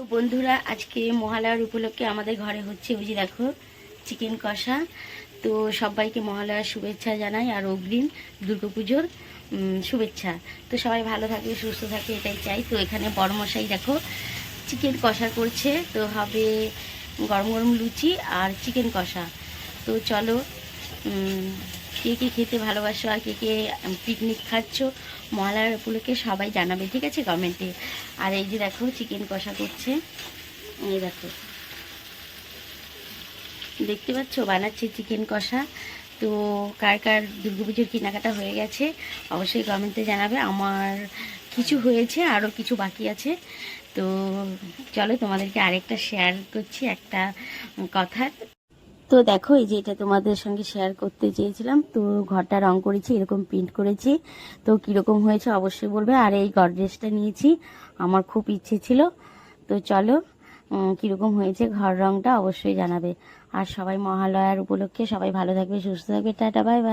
তো বন্ধুরা, আজকে মহালয়ার উপলক্ষে আমাদের ঘরে হচ্ছে ওই যে দেখো, চিকেন কষা। তো সবাইকে মহালয়ার শুভেচ্ছা জানাই, আর অগ্রিম দুর্গাপুজোর শুভেচ্ছা। তো সবাই ভালো থাকে সুস্থ থাকে এটাই চাই। তো এখানে বড় মশাই দেখো, চিকেন কষা করছে। তো হবে গরম গরম লুচি আর চিকেন কষা। তো চলো কে কে খেতে ভালোবাসো আর কে কে পিকনিক খাচ্ছ, মহালয়ার উপলক্ষে সবাই জানাবে, ঠিক আছে? কমেন্টে আর এই যে দেখো চিকেন কষা করছে। এই দেখো। দেখতে পাচ্ছ? বানাচ্ছে চিকেন কষা। তো কার কার দুর্গাপুজোর কেনাকাটা হয়ে গেছে, অবশ্যই কমেন্টে জানাবে। আমার কিছু হয়েছে আরও কিছু বাকি আছে। তো চলো তোমাদেরকে আরেকটা শেয়ার করছি, একটা কথা। তো দেখো, এই যে এটা তোমাদের সঙ্গে শেয়ার করতে চেয়েছিলাম। তো ঘরটা রং করেছি, এরকম প্রিন্ট করেছি। তো কীরকম হয়েছে অবশ্যই বলবে। আর এই গডরেজটা নিয়েছি, আমার খুব ইচ্ছে ছিল। তো চলো কীরকম হয়েছে ঘর রংটা অবশ্যই জানাবে। আর সবাই মহালয়ার উপলক্ষে সবাই ভালো থাকবে, সুস্থ থাকবে। Tata bye bye